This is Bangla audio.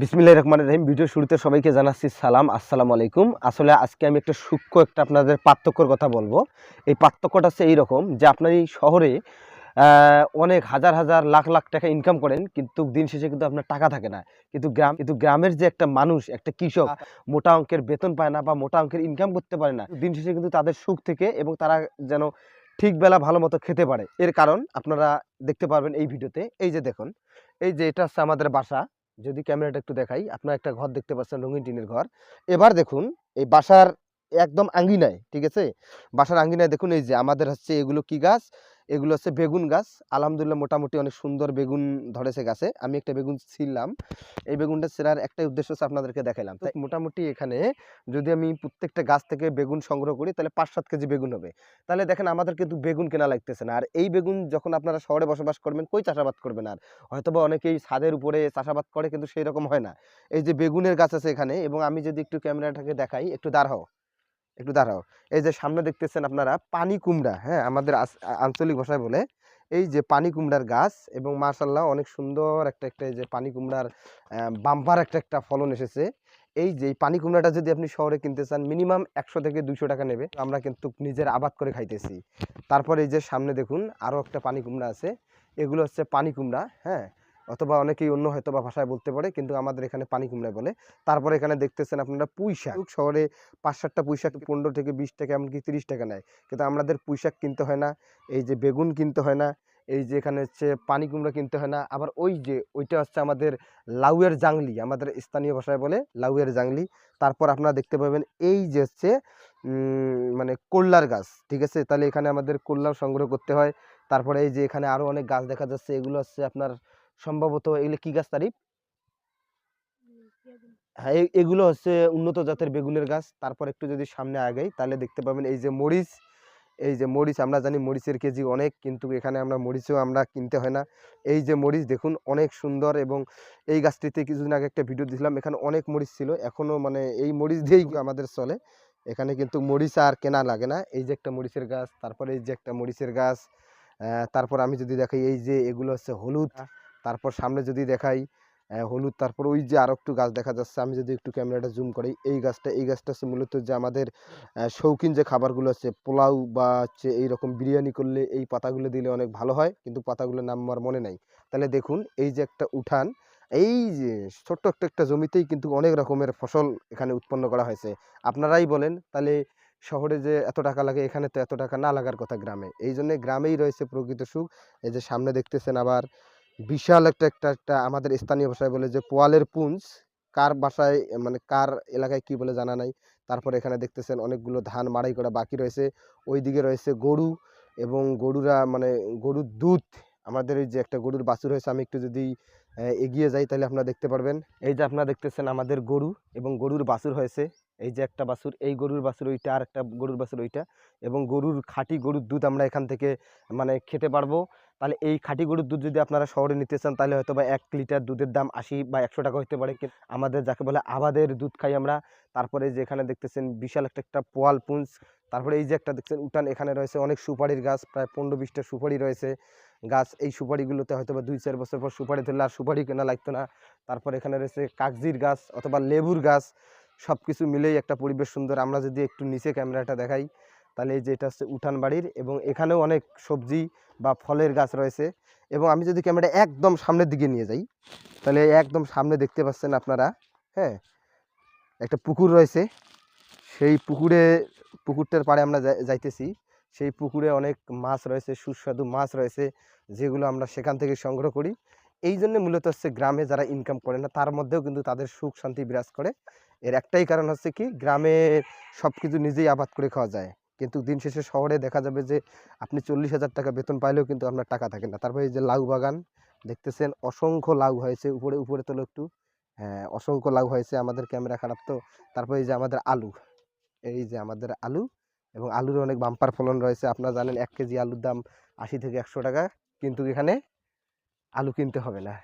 বিসমিল্লাহির রহমানির রহিম। ভিডিও শুরুতে সবাইকে জানাচ্ছি সালাম, আসসালামু আলাইকুম। আসলে আজকে আমি একটা সূক্ষ্ম একটা আপনাদের পার্থক্যর কথা বলব। এই পার্থক্যটা হচ্ছে এইরকম যে আপনার এই শহরে অনেক হাজার হাজার লাখ লাখ টাকা ইনকাম করেন, কিন্তু দিন শেষে কিন্তু আপনার টাকা থাকে না। কিন্তু গ্রাম, কিন্তু গ্রামের যে একটা মানুষ, একটা কৃষক, মোটা অঙ্কের বেতন পায় না বা মোটা অঙ্কের ইনকাম করতে পারে না, দিন শেষে কিন্তু তাদের সুখ থেকে এবং তারা যেন ঠিক বেলা ভালো মতো খেতে পারে। এর কারণ আপনারা দেখতে পারবেন এই ভিডিওতে। এই যে দেখুন, এই যে এটা হচ্ছে আমাদের বাসা। যদি ক্যামেরাটা একটু দেখাই, আপনার একটা ঘর দেখতে পাচ্ছেন, রঙিন টিনের ঘর। এবার দেখুন, এই বাসার একদম আঙ্গিনায়, ঠিক আছে? বাসার আঙ্গিনায় দেখুন, এই যে আমাদের হচ্ছে এগুলো কি গাছ? এগুলো হচ্ছে বেগুন গাছ। আলহামদুলিল্লাহ মোটামুটি অনেক সুন্দর বেগুন ধরেছে গাছে। আমি একটা বেগুন ছিললাম এই বেগুনটা ছেঁড়ার একটাই উদ্দেশ্য হচ্ছে আপনাদেরকে দেখাইলাম। তাই মোটামুটি এখানে যদি আমি প্রত্যেকটা গাছ থেকে বেগুন সংগ্রহ করি, তাহলে পাঁচ সাত কেজি বেগুন হবে। তাহলে দেখেন আমাদের কিন্তু বেগুন কেনা লাগতেছে না। আর এই বেগুন যখন আপনারা শহরে বসবাস করবেন, কই চাষাবাদ করবেন আর? হয়তোবা অনেকেই ছাদের উপরে চাষাবাদ করে, কিন্তু সেই রকম হয় না। এই যে বেগুনের গাছ আছে এখানে, এবং আমি যদি একটু ক্যামেরাটাকে দেখাই, একটু দাঁড়াও। একটু দাঁড়াও। এই যে সামনে দেখতেছেন আপনারা পানি কুমড়া হ্যাঁ? আমাদের আঞ্চলিক ভাষায় বলে। এই যে পানি কুমড়ার গাছ এবং মার্শাল্লাহ অনেক সুন্দর একটা একটা এই যে পানি কুমড়ার বাম্পার একটা একটা ফলন এসেছে। এই যে পানি কুমড়াটা যদি আপনি শহরে কিনতে চান, মিনিমাম একশো থেকে দুইশো টাকা নেবে। আমরা কিন্তু নিজের আবাদ করে খাইতেছি। তারপরে এই যে সামনে দেখুন আরও একটা পানি কুমড়া আছে। এগুলো হচ্ছে পানি কুমড়া হ্যাঁ? অথবা অনেকেই অন্য হয়তো বা ভাষায় বলতে পারে কিন্তু আমাদের এখানে পানি কুমড়া বলে। তারপরে এখানে দেখতেছেন আপনারা পুঁই শাক শহরে পাঁচ সাতটা পুঁইশাক পনেরো থেকে বিশ টাকা এমনকি তিরিশ টাকা নেয়। কিন্তু আমাদের পুঁইশাক কিনতে হয় না এই যে বেগুন কিনতে হয় না এই যে এখানে হচ্ছে পানি কুমড়া কিনতে হয় না। আবার ওই যে ওইটা হচ্ছে আমাদের লাউয়ের জাংলি আমাদের স্থানীয় ভাষায় বলে লাউয়ের জাংলি। তারপর আপনারা দেখতে পাবেন এই যে হচ্ছে মানে কোল্লার গাছ ঠিক আছে? তাহলে এখানে আমাদের কোল্লাও সংগ্রহ করতে হয়। তারপরে এই যে এখানে আরও অনেক গাছ দেখা যাচ্ছে এগুলো হচ্ছে আপনার সম্ভবত এগুলো কি গাছ তারিফ? হ্যাঁ এগুলো হচ্ছে উন্নত জাতের বেগুনের গাছ। তারপর একটু যদি সামনে আগাই তাহলে দেখতে পাবেন এই যে মরিচ এই যে মরিচ আমরা জানি মরিচের কেজি অনেক কিন্তু এখানে আমরা মরিচও আমরা কিনতে হয় না। এই যে মরিচ দেখুন অনেক সুন্দর এবং এই গাছটিতে কিছুদিন আগে একটা ভিডিও দিছিলাম এখানে অনেক মরিচ ছিল। এখনও মানে এই মরিচ দিয়েই আমাদের চলে। এখানে কিন্তু মরিচ আর কেনা লাগে না। এই যে একটা মরিচের গাছ তারপরে এই যে একটা মরিচের গাছ তারপর আমি যদি দেখাই এই যে এগুলো হচ্ছে হলুদ। তারপর সামনে যদি দেখাই হলুদ, তারপর ওই যে আরও একটু গাছ দেখা যাচ্ছে, আমি যদি একটু ক্যামেরাটা জুম করি, এই গাছটা এই গাছটা হচ্ছে মূলত যে আমাদের শৌখিন যে খাবারগুলো আছে, পোলাও বা হচ্ছে এইরকম বিরিয়ানি করলে এই পাতাগুলো দিলে অনেক ভালো হয়, কিন্তু পাতাগুলোর নাম আমার মনে নাই। তাহলে দেখুন, এই যে একটা উঠান, এই যে ছোট্ট একটা একটা জমিতেই কিন্তু অনেক রকমের ফসল এখানে উৎপন্ন করা হয়েছে। আপনারাই বলেন, তাহলে শহরে যে এত টাকা লাগে, এখানে তো এত টাকা না লাগার কথা গ্রামে। এই জন্য গ্রামেই রয়েছে প্রকৃত সুখ। এই যে সামনে দেখতেছেন আবার বিশাল একটা একটা একটা আমাদের স্থানীয় ভাষায় বলে যে পোয়ালের পুঞ্জ। কার বাসায় মানে কার এলাকায় কি বলে জানা নাই। তারপরে এখানে দেখতেছেন অনেকগুলো ধান মাড়াই করা বাকি রয়েছে। ওইদিকে রয়েছে গরু এবং গরুরা মানে গরুর দুধ। আমাদের এই যে একটা গরুর বাছুর হয়েছে, আমি একটু যদি এগিয়ে যাই তাহলে আপনারা দেখতে পারবেন। এই যে আপনারা দেখতেছেন আমাদের গরু এবং গরুর বাছুর হয়েছে। এই যে একটা বাছুর, এই গরুর বাছুর ওইটা, আর একটা গরুর বাছুর ওইটা। এবং গরুর খাঁটি গরুর দুধ আমরা এখান থেকে মানে খেতে পারব। তাহলে এই খাঁটি গরুর দুধ যদি আপনারা শহরে নিতে চান, তাহলে হয়তো বা এক লিটার দুধের দাম আশি বা একশো টাকা হতে পারে। আমাদের যাকে বলে আবাদের দুধ খাই আমরা, তারপরে যে এখানে দেখতেছেন বিশাল একটা একটা পোয়াল পুঞ্জ, তারপরে এই যে একটা দেখছেন উঠান, এখানে রয়েছে অনেক সুপারির গাছ, প্রায় পনেরো বিশটা সুপারি রয়েছে গাছ। এই সুপারিগুলোতে হয়তো বা দুই চার বছর পর সুপারি ধরলে আর সুপারি কেনা লাগতো না। তারপর এখানে রয়েছে কাগজির গাছ অথবা লেবুর গাছ সব কিছু মিলেই একটা পরিবেশ সুন্দর। আমরা যদি একটু নিচে ক্যামেরাটা দেখাই তাহলে এই যে এটা হচ্ছে উঠান বাড়ির এবং এখানেও অনেক সবজি বা ফলের গাছ রয়েছে এবং আমি যদি ক্যামেরা একদম সামনের দিকে নিয়ে যাই, তাহলে একদম সামনে দেখতে পাচ্ছেন আপনারা হ্যাঁ একটা পুকুর রয়েছে। সেই পুকুরে, পুকুরটার পাড়ে আমরা যাই- যাইতেছি। সেই পুকুরে অনেক মাছ রয়েছে, সুস্বাদু মাছ রয়েছে, যেগুলো আমরা সেখান থেকে সংগ্রহ করি। এই জন্য মূলত হচ্ছে গ্রামে যারা ইনকাম করে না, তার মধ্যেও কিন্তু তাদের সুখ শান্তি বিরাজ করে। এর একটাই কারণ হচ্ছে কি, গ্রামে সব কিছু নিজেই আবাদ করে খাওয়া যায়। কিন্তু দিন শেষে শহরে দেখা যাবে যে আপনি চল্লিশ হাজার টাকা বেতন পাইলেও কিন্তু আপনার টাকা থাকে না। তারপরে এই যে লাউ বাগান, দেখতেছেন অসংখ্য লাউ হয়েছে, উপরে উপরে তোলো একটু। হ্যাঁ অসংখ্য লাউ হয়েছে, আমাদের ক্যামেরা খারাপ তো। তারপরে এই যে আমাদের আলু, এই যে আমাদের আলু এবং আলুর অনেক বাম্পার ফলন রয়েছে। আপনারা জানেন, এক কেজি আলুর দাম আশি থেকে একশো টাকা, কিন্তু এখানে আলু কিনতে হবে না।